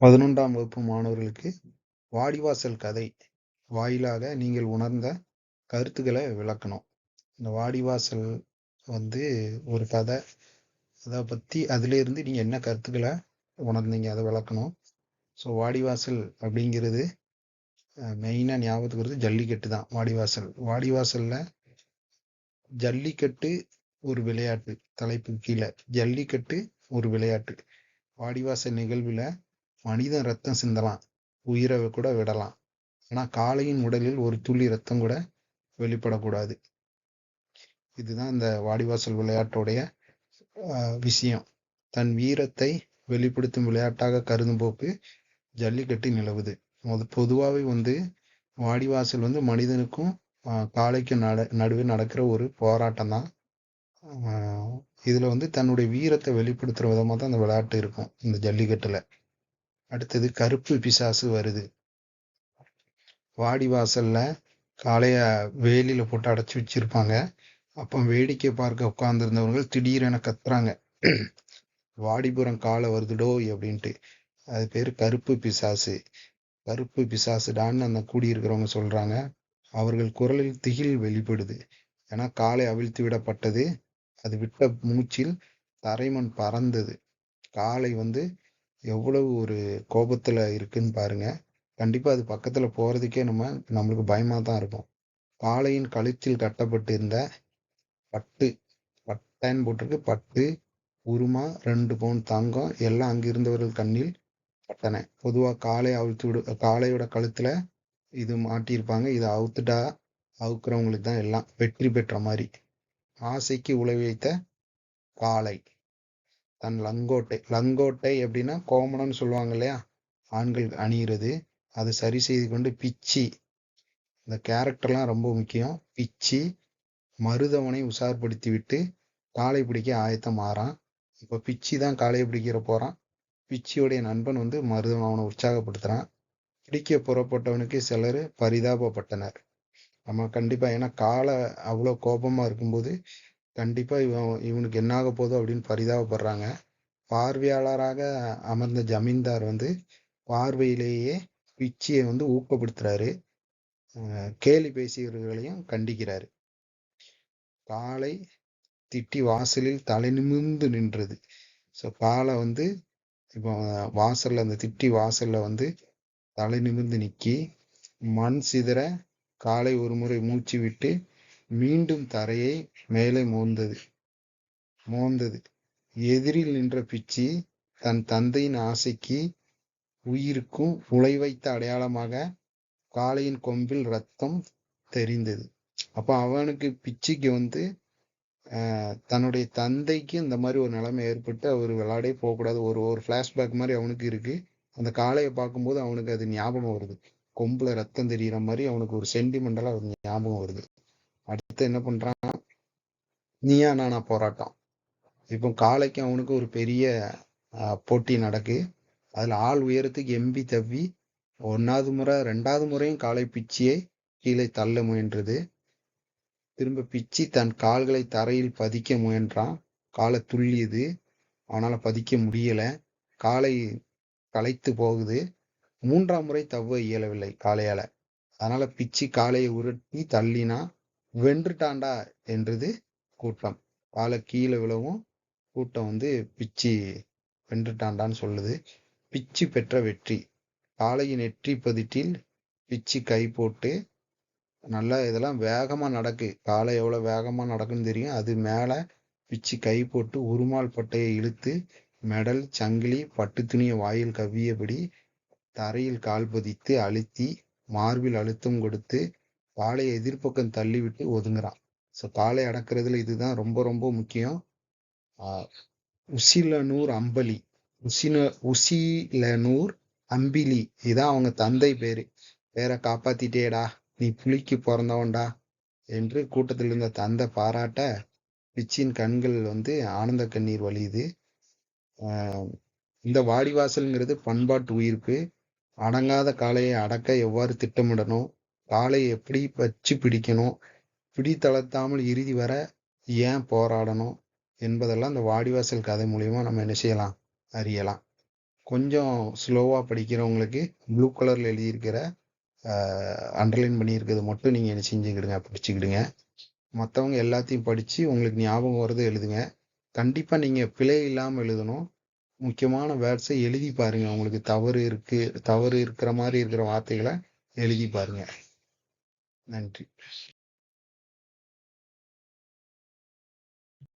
பதினொன்றாம் வகுப்பு மாணவர்களுக்கு வாடிவாசல் கதை வாயிலாக நீங்கள் உணர்ந்த கருத்துக்களை விளக்கணும். இந்த வாடிவாசல் வந்து ஒரு கதை. அதை பற்றி அதிலேருந்து நீங்கள் என்ன கருத்துக்களை உணர்ந்தீங்க அதை விளக்கணும். ஸோ வாடிவாசல் அப்படிங்கிறது மெயினாக ஞாபகத்துக்கு வருது ஜல்லிக்கட்டு தான் வாடிவாசல். வாடிவாசலில் ஜல்லிக்கட்டு ஒரு விளையாட்டு தலைப்பு கீழே. ஜல்லிக்கட்டு ஒரு விளையாட்டு. வாடிவாசல் நிகழ்வில் மனிதன் ரத்தம் சிந்தலாம். உயிரை கூட விடலாம். ஆனா காளையின் உடலில் ஒரு துள்ளி ரத்தம் கூட வெளிப்படக்கூடாது. இதுதான் இந்த வாடிவாசல் விளையாட்டுடைய விஷயம். தன் வீரத்தை வெளிப்படுத்தும் விளையாட்டாக கருதும் போக்கு ஜல்லிக்கட்டு நிலவுது. பொதுவாகவே வந்து வாடிவாசல் வந்து மனிதனுக்கும் காளைக்கும் நட நடுவே நடக்கிற ஒரு போராட்டம் தான். இதுல வந்து தன்னுடைய வீரத்தை வெளிப்படுத்துற விதமாக தான் அந்த விளையாட்டு இருக்கும் இந்த ஜல்லிக்கட்டுல. அடுத்தது கருப்பு பிசாசு வருது. வாடி வாசல்ல காளைய வேலியில போட்டு அடைச்சி வச்சிருப்பாங்க. அப்போ வேடிக்கை பார்க்க உட்கார்ந்துருந்தவர்கள் திடீரென கத்துறாங்க. வாடிபுரம் காலை வருதுடோ அப்படின்ட்டு. அது பேர் கருப்பு பிசாசு. கருப்பு பிசாசுடான்னு அந்த கூடியிருக்கிறவங்க சொல்றாங்க. அவர்கள் குரலில் திகில் வெளிப்படுது. ஏன்னா காலை அவிழ்த்து விடப்பட்டது. அது விட்ட மூச்சில் தரைமண் பறந்தது. காலை வந்து எவ்வளவு ஒரு கோபத்தில் இருக்குன்னு பாருங்கள் கண்டிப்பாக அது பக்கத்தில் போகிறதுக்கே நம்ம நம்மளுக்கு பயமாக தான் இருக்கும். காளையின் கழுத்தில் கட்டப்பட்டிருந்த பட்டு பட்டன் போட்டிருக்கு. பட்டு உருமா ரெண்டு பவுன் தங்கம் எல்லாம் அங்கே இருந்தவர்கள் கண்ணில் பட்டன. பொதுவாக காலை அவுத்து விடு காளையோட கழுத்தில் இது மாட்டியிருப்பாங்க. இதை அவுத்துட்டா அவுக்கிறவங்களுக்கு தான் எல்லாம் வெற்றி பெற்ற மாதிரி. ஆசைக்கு உழவி வைத்த காளை. தன் லங்கோட்டை லங்கோட்டை அப்படின்னா கோமணம்னு சொல்லுவாங்க இல்லையா? ஆண்கள் அணியிறது. அதை சரி செய்து கொண்டு பிச்சி. இந்த கேரக்டர்லாம் ரொம்ப முக்கியம். பிச்சி மருதவனை உசார்படுத்தி விட்டு காளை பிடிக்க ஆயத்தம் மாறான் இப்போ பிச்சி தான் காளையை பிடிக்கிற போகிறான் பிச்சியோடைய நண்பன் வந்து மருதவன். அவனை உற்சாகப்படுத்துகிறான் பிடிக்க புறப்பட்டவனுக்கு சிலர் பரிதாபப்பட்டனர். நம்ம கண்டிப்பாக ஏன்னா காலை அவ்வளோ கோபமாக இருக்கும்போது கண்டிப்பாக இவன் இவனுக்கு என்னாக போதும் அப்படின்னு பரிதாபப்படுறாங்க. பார்வையாளராக அமர்ந்த ஜமீன்தார் வந்து பார்வையிலேயே பிச்சியை வந்து ஊக்கப்படுத்துறாரு. கேலி பேசியவர்களையும் கண்டிக்கிறாரு. காலை திட்டி வாசலில் தலை நிமிர்ந்து நின்றது. ஸோ காலை வந்து இப்போ வாசல்ல அந்த திட்டி வாசல்ல வந்து தலை நிமிர்ந்து நிக்கி மண் சிதற காலை ஒரு முறை மூச்சு விட்டு மீண்டும் தரையை மேலே மோந்தது. மோந்தது. எதிரில் நின்ற பிச்சி தன் தந்தையின் ஆசைக்கு உயிருக்கும் உழை வைத்த அடையாளமாக காளையின் கொம்பில் ரத்தம் தெரிந்தது. அப்போ அவனுக்கு பிச்சிக்கு வந்து தன்னுடைய தந்தைக்கு இந்த மாதிரி ஒரு நிலைமை ஏற்பட்டு அவர் விளையாடே போகக்கூடாது. ஒரு ஒரு ஃப்ளாஷ்பேக் மாதிரி அவனுக்கு இருக்கு. அந்த காளையை பார்க்கும்போது அவனுக்கு அது ஞாபகம் வருது. கொம்புல ரத்தம் தெரிகிற மாதிரி அவனுக்கு ஒரு சென்டிமெண்டலா ஞாபகம் வருது. அடுத்து என்ன பண்றான் நீயா நானா போராட்டம். இப்போ காளைக்கும் அவனுக்கு ஒரு பெரிய போட்டி நடக்கு. அதுல ஆள் உயரத்துக்கு எம்பி தவ்வி ஒன்னாவது முறை ரெண்டாவது முறையும் காளை பிச்சியை கீழே தள்ள முயன்றது. திரும்ப பிச்சி தன் கால்களை தரையில் பதிக்க முயன்றான். காலை துள்ளியது. அவனால பதிக்க முடியல. காலை களைத்து போகுது. மூன்றாம் முறை தவ்வ இயலவில்லை காளையால அதனால பிச்சி காலையை உருட்டி தள்ளினா வென்றுட்டாண்டா என்றது கூட்டம். காலை கீழே விழவும் கூட்டம் வந்து பிச்சி வென்றுட்டாண்டான்னு சொல்லுது. பிச்சி பெற்ற வெற்றி. காளையின் நெற்றி பதிட்டில் பிச்சி கை போட்டு நல்லா இதெல்லாம் வேகமாக நடக்கு. காலை எவ்வளோ வேகமாக நடக்குன்னு தெரியும். அது மேலே பிச்சு கை போட்டு உருமால் பட்டையை இழுத்து மெடல் சங்கிலி பட்டு துணியை வாயில் கவ்வியபடி தரையில் கால் பதித்து அழுத்தி மார்பில் அழுத்தம் கொடுத்து காளையை எதிர்ப்பக்கம் தள்ளி விட்டு ஒதுங்குறான். ஸோ காளை அடக்கிறதுல இதுதான் ரொம்ப ரொம்ப முக்கியம். உசிலனூர் அம்பலி. உசின உசிலனூர் அம்பிலி. இதான் அவங்க தந்தை பேரு. பேரை காப்பாத்திட்டேடா. நீ புலிக்கு பிறந்தவன்டா என்று கூட்டத்தில் இருந்த தந்தை பாராட்ட பிச்சின் கண்கள் வந்து ஆனந்த கண்ணீர் வழியுது. இந்த வாடிவாசல்ங்கிறது பண்பாட்டு உயிர்ப்பு. அடங்காத காளையை அடக்க எவ்வாறு திட்டமிடணும்? காலை எப்படி வச்சு பிடிக்கணும்? பிடி தளர்த்தாமல் இறுதி வர ஏன் போராடணும்? என்பதெல்லாம் இந்த வாடிவாசல் கதை மூலியமா நம்ம என்ன செய்யலாம்? அறியலாம். கொஞ்சம் ஸ்லோவாக படிக்கிறவங்களுக்கு ப்ளூ கலரில் எழுதியிருக்கிற அண்டர்லைன் பண்ணியிருக்கிறது மட்டும் நீங்கள் என்ன செஞ்சுக்கிடுங்க படிச்சுக்கிடுங்க. மற்றவங்க எல்லாத்தையும் படித்து உங்களுக்கு ஞாபகம் வரதை எழுதுங்க. கண்டிப்பாக நீங்கள் பிழை இல்லாமல் எழுதணும். முக்கியமான வேர்ட்ஸை எழுதி பாருங்கள் உங்களுக்கு தவறு இருக்குது தவறு இருக்கிற மாதிரி இருக்கிற வார்த்தைகளை எழுதி பாருங்கள் நன்றி.